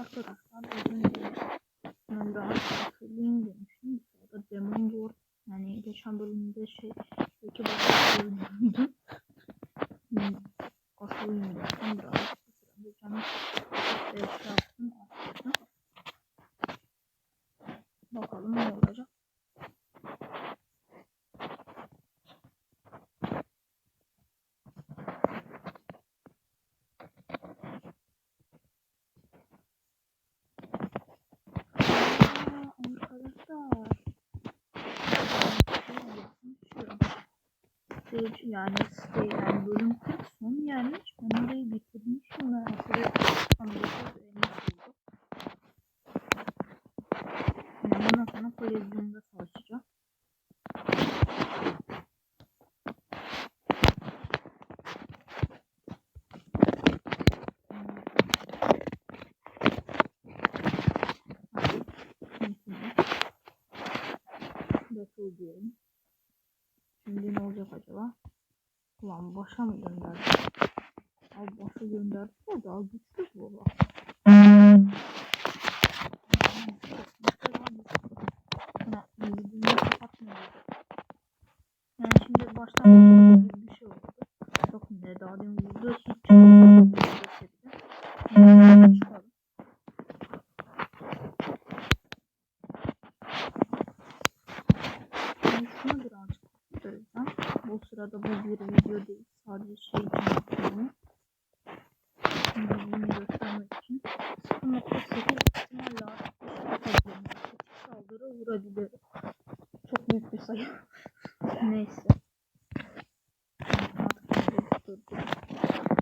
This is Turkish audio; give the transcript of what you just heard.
arkadaşlar bugün de ben daha söyleyeyim demiştim. Sırada Demon Lord yani geçen bölümde şey iki başka. Hmm, Asıl yaptım biraz. Sırada canım şey yaptım. Bakalım ne olacak. 43 yani site yani bölüm 40 son gelmiş. Ben burayı bitirmişim ben aslında tam 9 elmas oldu. Yani bundan sonra kolezyonda savaşacağım. Bakıl diyelim. Şimdi ne olacak acaba? Ulan başa mı gönderdi? Abi başa gönderdi de daha güçlü bu yüzünü kapatmıyor. Yani şimdi baştan o sırada bu bir video değil. Sadece şey için yapıyorum. Bunu göstermek için. 0.8 ihtimalle artık şey saldırı vurabilirim. Çok büyük bir sayı. Neyse.